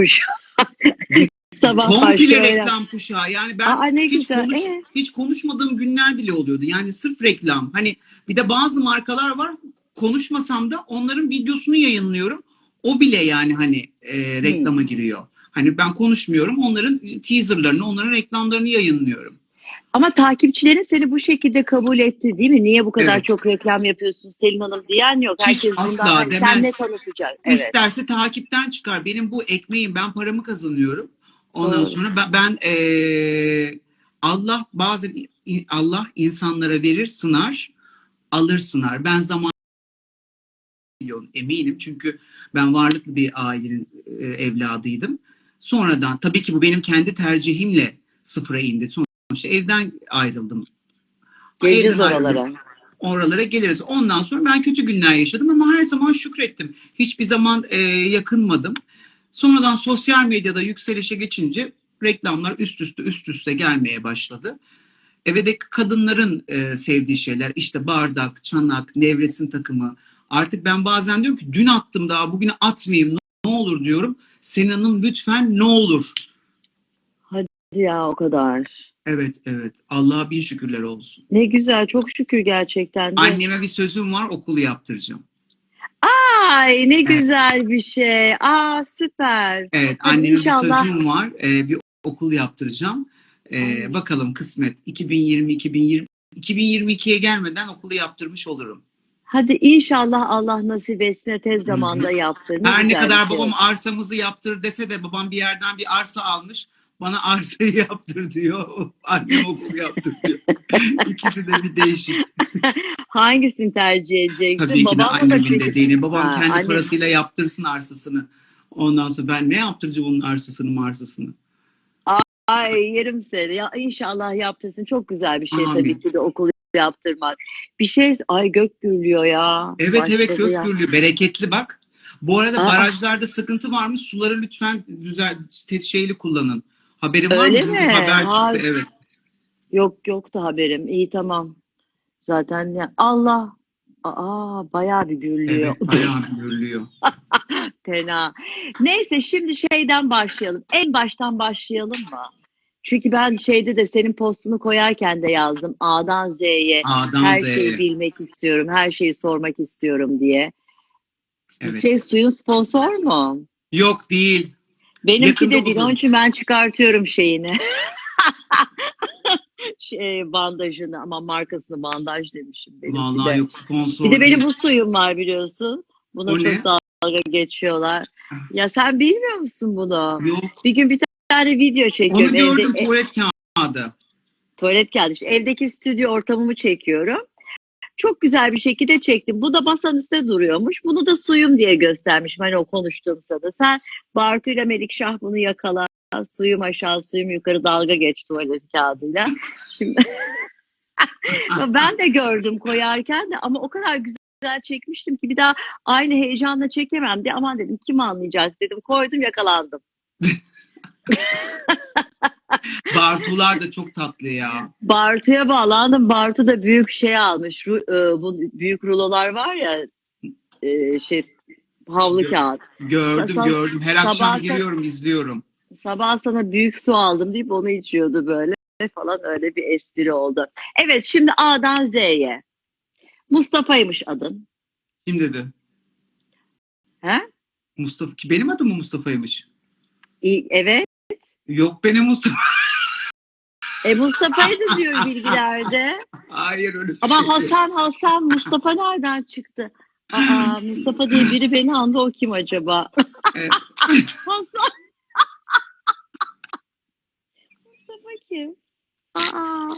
kuşağı. Sabah Komple reklam kuşağı. Yani ben Aa, ne hiç, güzel. konuş- Ee? hiç konuşmadığım günler bile oluyordu. Yani sırf reklam. Hani bir de bazı markalar var konuşmasam da onların videosunu yayınlıyorum. O bile yani hani e, reklama giriyor. Hani ben konuşmuyorum. Onların teaserlarını, onların reklamlarını yayınlıyorum. Ama takipçilerin seni bu şekilde kabul etti değil mi? Niye bu kadar Evet. çok reklam yapıyorsun Selin Hanım diyen yok. Hiç Herkes asla bundan hani demez. sen ne tanıtacak? Evet. İsterse takipten çıkar. Benim bu ekmeğim ben paramı kazanıyorum. Ondan Doğru. sonra ben, ben eee, Allah bazen Allah insanlara verir sınar alır sınar. Ben zaman milyon eminim çünkü ben varlıklı bir ailenin e, evladıydım. Sonradan tabii ki bu benim kendi tercihimle sıfıra indi. Sonuçta evden ayrıldım. Evden ayrıldım oralara. oralara geliriz. Ondan sonra ben kötü günler yaşadım ama her zaman şükrettim. Hiçbir zaman e, yakınmadım. Sonradan sosyal medyada yükselişe geçince reklamlar üst üste üst üste gelmeye başladı. Evdeki kadınların e, sevdiği şeyler işte bardak, çanak, nevresim takımı. Artık ben bazen diyorum ki dün attım daha bugün atmayayım ne olur diyorum. Senin Hanım lütfen ne olur. Ya o kadar. Evet evet Allah'a bin şükürler olsun. Ne güzel çok şükür gerçekten de. Anneme bir sözüm var okulu yaptıracağım. Ay ne güzel bir şey. Aa süper. Evet, Hadi anneme inşallah. bir sözüm var. Ee, bir okul yaptıracağım. Ee, Ay. bakalım kısmet. 2020 2020 2022'ye gelmeden okulu yaptırmış olurum. Hadi inşallah Allah nasip etsin tez zamanda yaptır. Ne Her ne güzel kadar şey. babam arsamızı yaptır dese de babam bir yerden bir arsa almış. Bana arsayı yaptır diyor. Annem okul yaptır diyor. İkisi de bir değişik. Hangisini tercih edeceksin? Tabii ki de annemin çünkü- dediğini. Babam Ha, kendi annem- parasıyla yaptırsın arsasını. Ondan sonra ben ne yaptıracağım onun arsasını marsasını. Ay yerim seni. Ya inşallah yaptırsın. Çok güzel bir şey Amin. tabii ki de okul yaptırmak. Bir şey ay gök gürlüyor ya. Evet evet Başladı gök ya. gürlüyor. Bereketli bak. Bu arada Aa. barajlarda sıkıntı varmış. Suları lütfen güzel te- şeyli kullanın. Haberin var Öyle mı? mi? Haber Hay- çıktı evet. Yok yoktu haberim. İyi tamam. Zaten ya Allah Aa bayağı bir gürlüyor. Evet bayağı bir gürlüyor. Fena. Neyse şimdi şeyden başlayalım. En baştan başlayalım mı? Çünkü ben şeyde de senin postunu koyarken de yazdım. A'dan Z'ye A'dan her Z'ye. şeyi bilmek istiyorum. Her şeyi sormak istiyorum diye. Evet. Şey suyun sponsor mu? Yok değil. Benimki Yakında de değil. Onun için ben çıkartıyorum şeyini. şey bandajını ama markasını bandaj demişim. Benimki Vallahi de. yok sponsor Bir de benim bu suyum var biliyorsun. Buna O çok ne? dalga geçiyorlar. Ya sen bilmiyor musun bunu? Yok. Bir gün bir tane video Onu çekiyorum. gördüm Evde, e, tuvalet kağıdı. tuvalet kağıdı. İşte evdeki stüdyo ortamımı çekiyorum. Çok güzel bir şekilde çektim. Bu da masanın üstünde duruyormuş. Bunu da suyum diye göstermiş. Hani o konuştuğum sırada. Sen Bartu ile Melikşah bunu yakala. Suyum aşağı, suyum yukarı dalga geç tuvalet kağıdıyla. Şimdi ben de gördüm koyarken de ama o kadar güzel çekmiştim ki bir daha aynı heyecanla çekemem diye aman dedim kim anlayacak dedim. Koydum yakalandım. Bartular da çok tatlı ya. Bartu'ya bağlandım. Bartu da büyük şey almış. Ru- e, bu büyük rulolar var ya e, şey havlu kağıt. Gördüm Sabah- gördüm. Her akşam giriyorum izliyorum. Sabah sana büyük su aldım deyip onu içiyordu böyle falan öyle bir espri oldu. Evet şimdi A'dan Z'ye. Mustafa'ymış adın. Kim dedi? He? Mustafa. Benim adım mı Mustafa'ymış? İyi, evet. Yok benim Mustafa. E Mustafa'ydı diyor bilgilerde. Hayır öyle bir Ama şey yok. Hasan Hasan Mustafa nereden çıktı? Aa Mustafa diye biri beni andı o kim acaba? Evet. Hasan. Mustafa kim? Aa.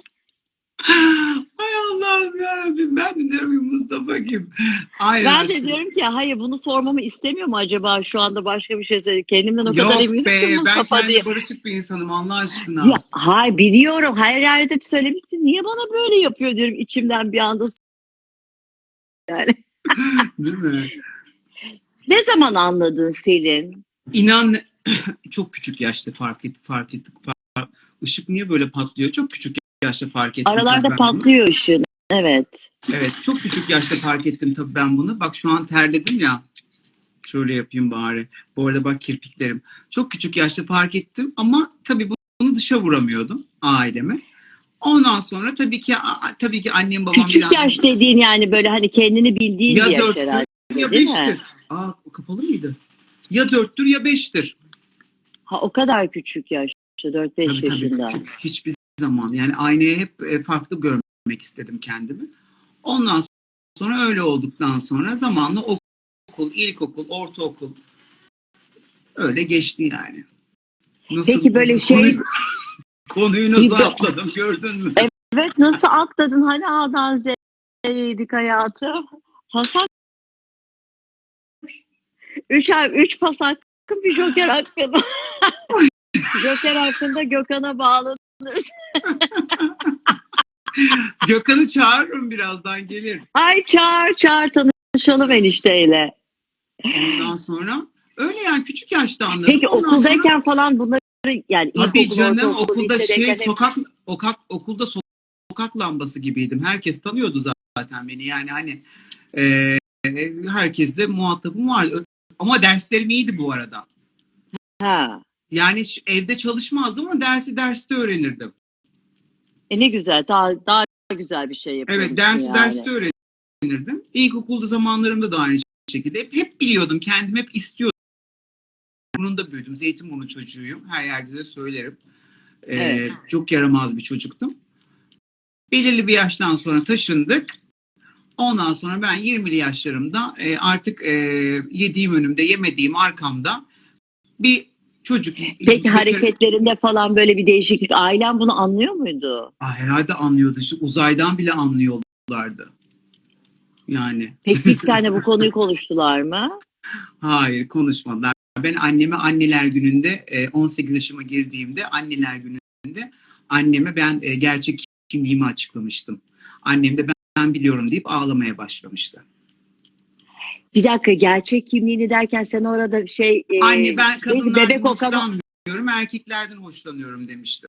Ay Allah'ım yarabbim ben de diyorum ki Mustafa kim? Aynen Ben de aşkım. diyorum ki hayır bunu sormamı istemiyor mu acaba şu anda başka bir şey söyledi. Kendimden o Yok kadar eminim ki be ben Mustafa kendi diye. barışık bir insanım Allah aşkına. Ya, hayır biliyorum. Her yerde söylemişsin. Niye bana böyle yapıyor diyorum içimden bir anda. Yani. Değil mi? Ne zaman anladın Selin? İnan çok küçük yaşta fark ettik fark ettik. Fark, Işık niye böyle patlıyor? Çok küçük yaşta fark ettim. Aralarda bunu. patlıyor ışığın. Evet. Evet çok küçük yaşta fark ettim tabii ben bunu. Bak şu an terledim ya. Şöyle yapayım bari. Bu arada bak kirpiklerim. Çok küçük yaşta fark ettim ama tabii bunu dışa vuramıyordum aileme. Ondan sonra tabii ki tabii ki annem babam Küçük biraz- yaş dediğin yani böyle hani kendini bildiğin ya bir yaş dörttür herhalde. ya değil mi? beştir. Aa kapalı mıydı? Ya dörttür ya beştir. Ha o kadar küçük yaşta 4-5 Tabii tabii yaşında. küçük. Hiçbir zaman. Yani aynaya hep e, farklı görmek istedim kendimi. Ondan sonra öyle olduktan sonra zamanla okul, ilkokul, ortaokul öyle geçti yani. Nasıl Peki böyle şey- konuyu, konuyu nasıl de- atladım gördün mü? Evet nasıl akladın hani A'dan Z'ydik hayatım. Pasak. Üç, üç pas hakkın bir joker hakkın. joker hakkında Gökhan'a bağlı. Gökhan'ı çağırırım birazdan gelir. Ay çağır çağır tanışalım enişteyle. Ondan sonra öyle yani küçük yaşta anladım. Peki Ondan okuldayken sonra- falan bunları yani Tabii canım ortaokul, okulda şey hep- sokak okak okulda sokak lambası gibiydim. Herkes tanıyordu zaten beni. Yani hani e, herkesle muhatabım vardı. Ama derslerim iyiydi bu arada. Ha. Yani evde çalışmazdım ama dersi derste öğrenirdim. E ne güzel daha daha güzel bir şey yapıyorsun Evet dersi yani. derste öğrenirdim. İlkokulda zamanlarımda da aynı şekilde. Hep, hep biliyordum. Kendim hep istiyordum. Bunun büyüdüm. Zeytinburnu çocuğuyum. Her yerde de söylerim. Ee, Evet. Çok yaramaz bir çocuktum. Belirli bir yaştan sonra taşındık. Ondan sonra ben 20'li yaşlarımda e, artık e, yediğim önümde, yemediğim arkamda bir çocuk. Peki hareketlerinde falan böyle bir değişiklik ailen bunu anlıyor muydu? Aa, herhalde anlıyordu. İşte uzaydan bile anlıyorlardı. Yani Peki hiç seninle bu konuyu konuştular mı? hayır konuşmadılar. Ben anneme anneler gününde e, 18 yaşıma girdiğimde anneler gününde anneme ben e, gerçek kimliğimi açıklamıştım. Annem de ben biliyorum deyip ağlamaya başlamıştı. Bir dakika gerçek kimliğini derken sen orada şey e, Anne ben kadınlardan bebek hoşlanmıyorum, erkeklerden hoşlanıyorum demişti.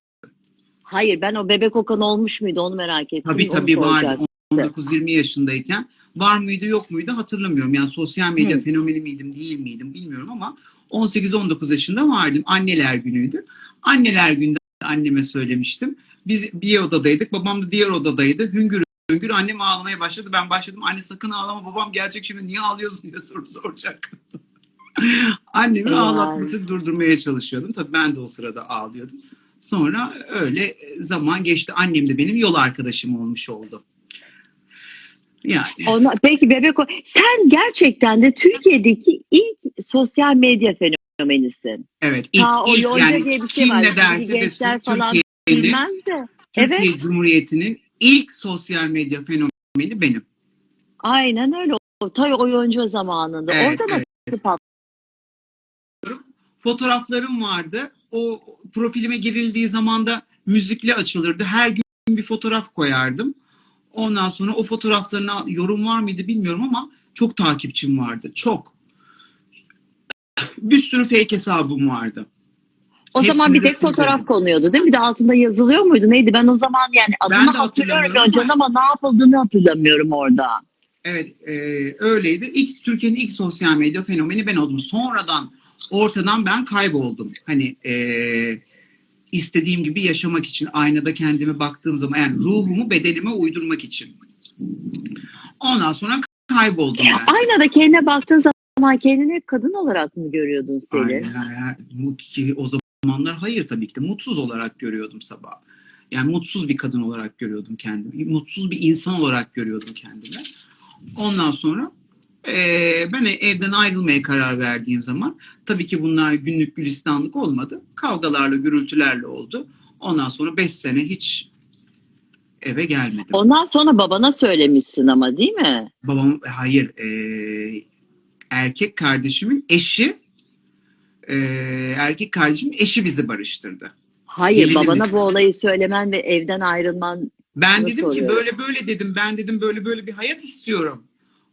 Hayır ben o bebek Okan olmuş muydu onu merak ettim. Tabii tabii soracaktım. 19-20 yaşındayken var mıydı yok muydu hatırlamıyorum. Yani sosyal medya Hı. fenomeni miydim değil miydim bilmiyorum ama 18-19 yaşında vardım. Anneler günüydü. Anneler gününde anneme söylemiştim. Biz bir odadaydık. Babam da diğer odadaydı. Hüngür hüngür annem ağlamaya başladı. Ben başladım. Anne sakın ağlama babam gelecek şimdi niye ağlıyorsun diye soru soracak. Annemi Yani. ağlatmasını durdurmaya çalışıyordum. Tabii ben de o sırada ağlıyordum. Sonra öyle zaman geçti. Annem de benim yol arkadaşım olmuş oldu. Yani Ona, peki bebek o sen gerçekten de Türkiye'deki ilk sosyal medya fenomenisin. evet ilk, o ilk yonca yani diye bir şey kim var. ne derse desin Türkiye'nin, de. Türkiye Evet Cumhuriyeti'nin ilk sosyal medya fenomeni benim. aynen öyle. Tay oyuncu zamanında. Evet, Orada evet. nasıl patladı? Fotoğraflarım vardı. O profilime girildiği zaman da müzikle açılırdı. Her gün bir fotoğraf koyardım. Ondan sonra o fotoğraflarına yorum var mıydı bilmiyorum ama çok takipçim vardı. Çok. Bir sürü fake hesabım vardı. O Hepsini zaman bir tek fotoğraf konuyordu değil mi? Bir de altında yazılıyor muydu? Neydi? Ben o zaman yani adını hatırlıyorum önceden ama ne yapıldığını hatırlamıyorum orada. Evet e, öyleydi. İlk Türkiye'nin ilk sosyal medya fenomeni ben oldum. Sonradan ortadan ben kayboldum. Hani e, istediğim gibi yaşamak için aynada kendime baktığım zaman yani ruhumu bedenime uydurmak için. Ondan sonra kayboldum ben. Aynada kendine baktığın zaman kendini hep kadın olarak mı görüyordun Selin? Aynen, ki O zamanlar hayır tabii ki de mutsuz olarak görüyordum sabah. Yani mutsuz bir kadın olarak görüyordum kendimi. Mutsuz bir insan olarak görüyordum kendimi. Ondan sonra eee, ben evden ayrılmaya karar verdiğim zaman tabii ki bunlar günlük gülistanlık olmadı. Kavgalarla, gürültülerle oldu. Ondan sonra 5 sene hiç eve gelmedim. Ondan sonra babana söylemişsin ama değil mi? Babam hayır eee, erkek kardeşimin eşi eee, erkek kardeşimin eşi bizi barıştırdı. Hayır Gelinimiz. babana bu olayı söylemen ve evden ayrılman Ben dedim ki oluyor? böyle böyle dedim. Ben dedim böyle böyle bir hayat istiyorum.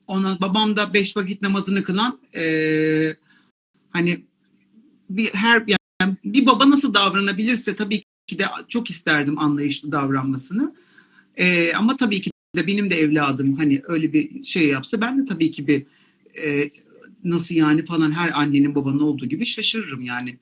Ona babam da beş vakit namazını kılan eee, hani bir her yani bir baba nasıl davranabilirse tabii ki de çok isterdim anlayışlı davranmasını. Eee, ama tabii ki de benim de evladım hani öyle bir şey yapsa ben de tabii ki bir eee, nasıl yani falan her annenin babanın olduğu gibi şaşırırım yani.